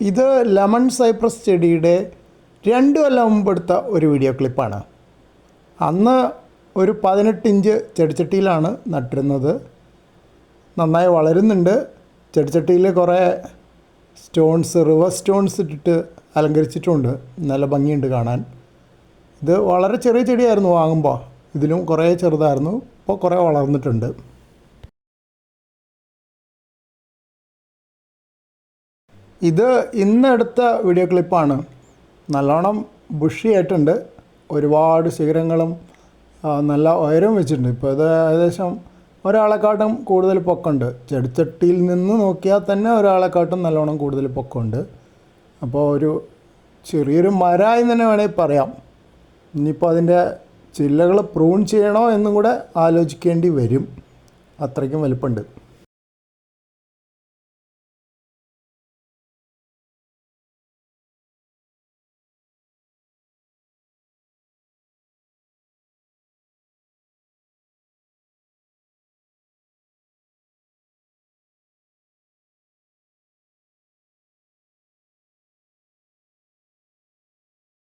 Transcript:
ഇത് lemon Cyprus ചെടിയുടെ രണ്ട് കൊല്ലം മുമ്പ് എടുത്ത ഒരു വീഡിയോ ക്ലിപ്പാണ്. അന്ന് ഒരു പതിനെട്ട് ഇഞ്ച് ചെടിച്ചട്ടിയിലാണ് നട്ടിരുന്നത്. നന്നായി വളരുന്നുണ്ട്. ചെടിച്ചട്ടിയിൽ കുറേ സ്റ്റോൺസ് റിവേഴ്സ് സ്റ്റോൺസ് ഇട്ടിട്ട് അലങ്കരിച്ചിട്ടുണ്ട്. നല്ല ഭംഗിയുണ്ട് കാണാൻ. ഇത് വളരെ ചെറിയ ചെടിയായിരുന്നു വാങ്ങുമ്പോൾ ഇതിലും കുറേ ചെറുതായിരുന്നു. ഇപ്പോൾ കുറേ വളർന്നിട്ടുണ്ട്. ഇത് ഇന്നെടുത്ത വീഡിയോ ക്ലിപ്പാണ് നല്ലോണം ബുഷി ആയിട്ടുണ്ട്. ഒരുപാട് ശിഖരങ്ങളും നല്ല ഉയരം വെച്ചിട്ടുണ്ട്. ഇപ്പോൾ ഇത് ഏകദേശം ഒരാളെക്കാട്ടും കൂടുതൽ പൊക്കമുണ്ട്. ചെടിച്ചട്ടിയിൽ നിന്ന് നോക്കിയാൽ തന്നെ ഒരാളെക്കാട്ടും നല്ലോണം കൂടുതൽ പൊക്കമുണ്ട്. അപ്പോൾ ഒരു ചെറിയൊരു മരായി തന്നെ വേണമെങ്കിൽ പറയാം. ഇനിയിപ്പോൾ അതിന്റെ ചില്ലകൾ പ്രൂൺ ചെയ്യണോ എന്നും കൂടെ ആലോചിക്കേണ്ടി വരും. അത്രയ്ക്കും വലിപ്പമുണ്ട്.